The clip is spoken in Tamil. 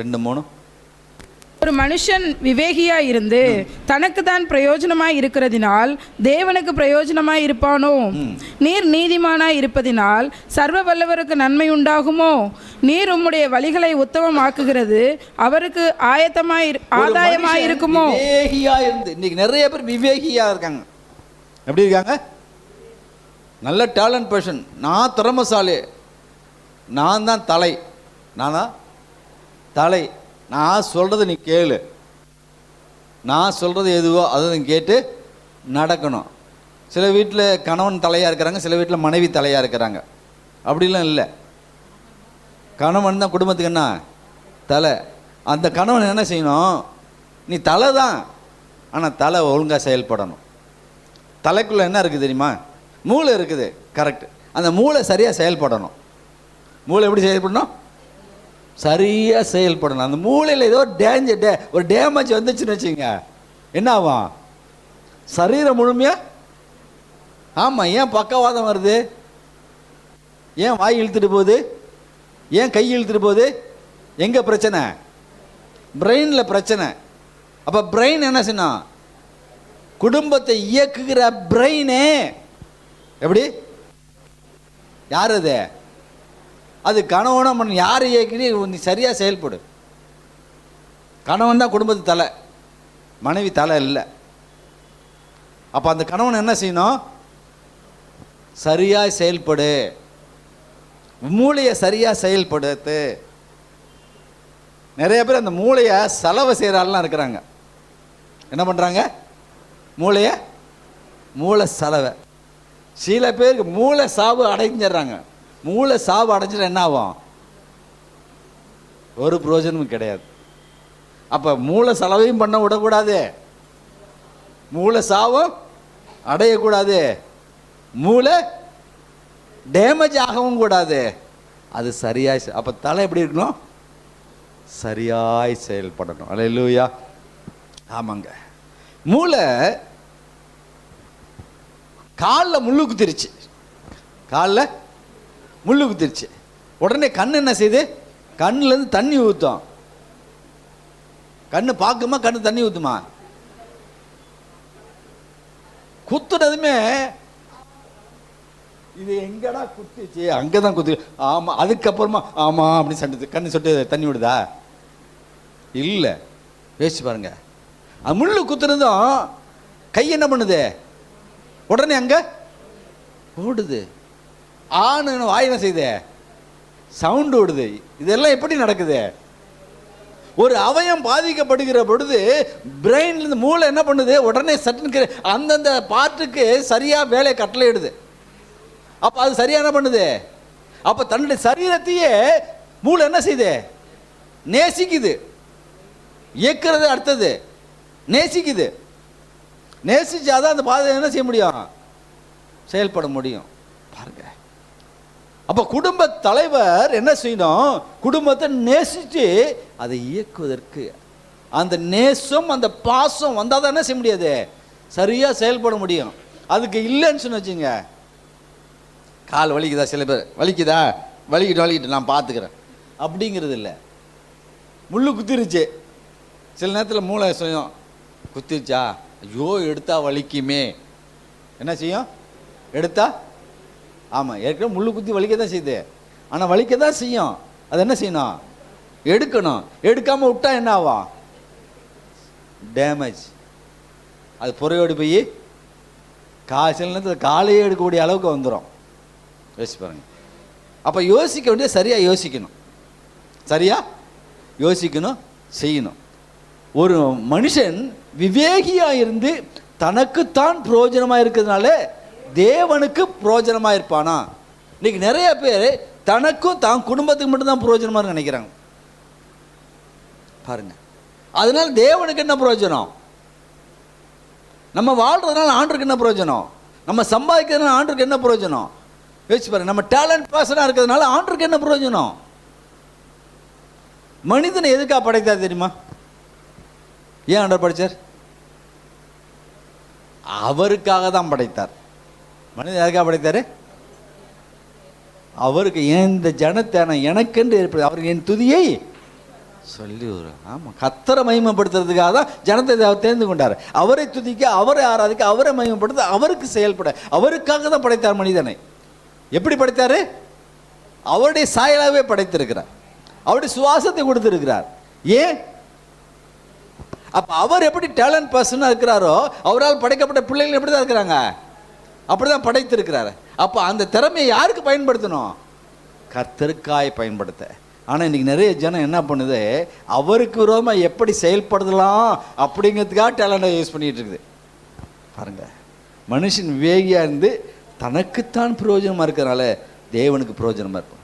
ரெண்டு மூணு. ஒரு மனுஷன் விவேகியா இருந்து தனக்கு தான் பிரயோஜனமாய் இருக்கிறதினால் தேவனுக்கு பிரயோஜனமாய் இருப்பானோ? நீர் நீதிமானாய் இருப்பதினால் சர்வ வல்லவருக்கு நன்மை உண்டாகுமோ? நீர் உம்முடைய வழிகளை உத்தமமாக்குகிறது அவருக்கு ஆயத்தமாய் ஆதாயமாய் மனுஷன் இருக்குமோ? விவேகியா இருந்து இன்னைக்கு நிறைய பேர் விவேகியா இருக்காங்க. எப்படி இருக்காங்க? நல்ல டேலண்ட் பர்சன் நான் திறமசாலி. நான் தான் தலை. நானா தலை நான் சொல்கிறது நீ கேளு. நான் சொல்கிறது எதுவோ அதை நீ கேட்டு நடக்கணும். சில வீட்டில் கணவன் தலையாக இருக்கிறாங்க சில வீட்டில் மனைவி தலையாக இருக்கிறாங்க. அப்படிலாம் இல்லை. கணவன் தான் குடும்பத்துக்கு என்ன? தலை. அந்த கணவன் என்ன செய்யணும்? நீ தலை தான். ஆனால் தலை ஒழுங்காக செயல்படணும். தலைக்குள்ளே என்ன இருக்குது தெரியுமா? மூளை இருக்குது. கரெக்ட் அந்த மூளை சரியாக செயல்படணும். மூளை எப்படி செயல்படணும்? சரியாக செயல்படணும். அந்த மூளையில் ஏதோ டேஞ்சர் டே ஒரு டேமேஜ் வந்துச்சுன்னு வச்சுங்க என்ன ஆகும்? சரீரம் முழுமையா? ஆமாம் ஏன் பக்கவாதம் வருது? ஏன் வாய் இழுத்துட்டு போகுது? ஏன் கை இழுத்துட்டு போகுது? எங்கே பிரச்சனை? பிரெயினில் பிரச்சனை. அப்போ பிரெயின் என்ன செய்யணும் குடும்பத்தை இயக்குகிற பிரெயினே எப்படி? யார் அது? அது கணவனும் பண்ண யார் இயக்கினி நீ சரியாக செயல்படு. கணவன் தான் குடும்பத்து தலை. மனைவி தலை இல்லை. அப்போ அந்த கணவன் என்ன செய்யணும்? சரியாக செயல்படு. மூளையை சரியாக செயல்படுத்து. நிறைய பேர் அந்த மூளையை செலவு செய்கிற இருக்கிறாங்க. என்ன பண்ணுறாங்க மூளையை மூளை செலவை. சில பேருக்கு மூளை சாவு அடைஞ்சிடுறாங்க. மூளை சாவு அடைஞ்சிட என்ன ஆகும்? ஒரு புரோஜனமும் கிடையாது. அப்போ மூளை செலவையும் பண்ண விடக்கூடாது. மூளை சாவும் அடையக்கூடாது. மூளை டேமேஜ் ஆகவும் கூடாது. அது சரியாய் அப்போ தலை எப்படி இருக்கணும்? சரியாய் செயல்படணும். அல்ல இல்லையா ஆமாங்க. மூளை காலில் முள்ளு குத்திருச்சு. காலில் முள்ளு குத்திருச்சு. உடனே கண் என்ன செய்யுது கண்ணுலேருந்து தண்ணி ஊற்றும் கண்ணு பார்க்குமா? கண்ணு தண்ணி ஊற்றுமா குத்துனதுமே இது எங்கடா குத்துச்சு? அங்கே தான் குத்து. ஆமாம் அதுக்கப்புறமா ஆமாம் அப்படின்னு சண்டை கண்ணு சொட்டு தண்ணி விடுதா? இல்லை. யோசிச்சு பாருங்க. அது முள்ளு குத்துனதும் கை என்ன பண்ணுது? உடனே அங்கே ஓடுது. ஆணுன்னு வாய் என்ன செய்யுது சவுண்டு விடுது இதெல்லாம் எப்படி நடக்குது? ஒரு அவயம் பாதிக்கப்படுகிற பொழுது பிரெயின்ல இருந்து மூளை என்ன பண்ணுது? உடனே சட்டுன்னு அந்தந்த பார்ட்டுக்கு சரியா வேலையை கட்டளையிடுது. அப்ப அது சரியா என்ன பண்ணுது? அப்ப தன்னுடைய சரீரத்தையே மூளை என்ன செய்யுது? நேசிக்குது. இயக்கிறது அடுத்தது. நேசிக்குது. நேசிச்சாதான் அந்த பாதை என்ன செய்ய முடியும்? செயல்பட முடியும். பாருங்க. அப்போ குடும்ப தலைவர் என்ன செய்யணும்? குடும்பத்தை நேசித்து அதை இயக்குவதற்கு. அந்த நேசம் அந்த பாசம் வந்தால் தான் என்ன செய்ய முடியாது? சரியாக செயல்பட முடியும். அதுக்கு இல்லைன்னு சொன்ன வச்சுங்க. கால் வலிக்குதா சில பேர்? வலிக்குதா? வலிக்கிட்டு வலிக்கிட்டு நான் பார்த்துக்கிறேன். அப்படிங்கிறது இல்லை. முள்ளு குத்திருச்சு. சில நேரத்தில் மூளை செய்யும்? குத்திருச்சா? ஐயோ எடுத்தா வலிக்குமே. என்ன செய்யும்? எடுத்தா ஆமாம் ஏற்கனவே முள்ளு குத்தி வலிக்க தான் செய்யுது ஆனால் வலிக்க தான் செய்யும். அது என்ன செய்யணும்? எடுக்கணும். எடுக்காமல் விட்டா என்ன ஆகும்? டேமேஜ் அது புறையோடு போய் கா சில நேரத்தில் காலையே எடுக்கக்கூடிய அளவுக்கு வந்துடும் யோசிச்சு பாருங்க. அப்போ யோசிக்க வேண்டிய சரியாக யோசிக்கணும். சரியா? யோசிக்கணும் செய்யணும். ஒரு மனுஷன் விவேகியாக இருந்து தனக்குத்தான் பிரயோஜனமாக இருக்கிறதுனால தேவனுக்கு புரோஜனமாக இருப்பானா? இன்றைக்கி நிறைய பேர் தனக்கும் தான் குடும்பத்துக்கு மட்டும்தான் புரோஜனமாக நினைக்கிறாங்க. பாருங்க. அதனால் தேவனுக்கு என்ன பிரயோஜனம் நம்ம வாழ்கிறதுனால ஆண்டுக்கு என்ன பிரயோஜனம் நம்ம சம்பாதிக்கிறதுனால ஆண்டுக்கு என்ன பிரயோஜனம் யோசிச்சு பாருங்க. நம்ம டேலண்ட் பர்சனாக இருக்கிறதுனால ஆண்டுக்கு என்ன பிரயோஜனம் மனிதனை எதுக்காக படைத்தார் தெரியுமா? ஏன் ஆண்டர் படைச்சார்? அவருக்காக தான் படைத்தார். மனிதன் எதுக்காக படைத்தார்? அவருக்கு ஏன் இந்த ஜனத்தை எனக்கென்று ஏற்படுது அவர் என் துதியை சொல்லி ஒரு ஆமாம் கத்தரை மகிமைப்படுத்துறதுக்காக தான் ஜனத்தை அவர் தேர்ந்து கொண்டார். அவரை துதிக்க அவரை ஆராதிக்க அவரை மகிமைப்படுத்த அவருக்கு செயல்பட அவருக்காக தான் படைத்தார் மனிதனை. எப்படி படைத்தார்? அவருடைய சாயலாகவே படைத்திருக்கிறார். அவருடைய சுவாசத்தை கொடுத்துருக்கிறார். ஏன்? அப்போ அவர் எப்படி டேலண்ட் பர்சனாக இருக்கிறாரோ அவரால் படைக்கப்பட்ட பிள்ளைகள் எப்படி தான் இருக்கிறாங்க? அப்படி தான் படைத்திருக்கிறாரு. அப்போ அந்த திறமையை யாருக்கு பயன்படுத்தணும்? கர்த்தருக்காய் பயன்படுத்த. ஆனால் இன்றைக்கி நிறைய ஜனம் என்ன பண்ணுது? அவருக்கு விரோதமாக எப்படி செயல்படுத்தலாம் அப்படிங்கிறதுக்காக டேலண்டை யூஸ் பண்ணிகிட்டு இருக்குது. பாருங்க மனுஷன் விவேகியாக இருந்து தனக்குத்தான் பிரயோஜனமாக இருக்கிறனால தேவனுக்கு பிரயோஜனமாக இருக்கும்.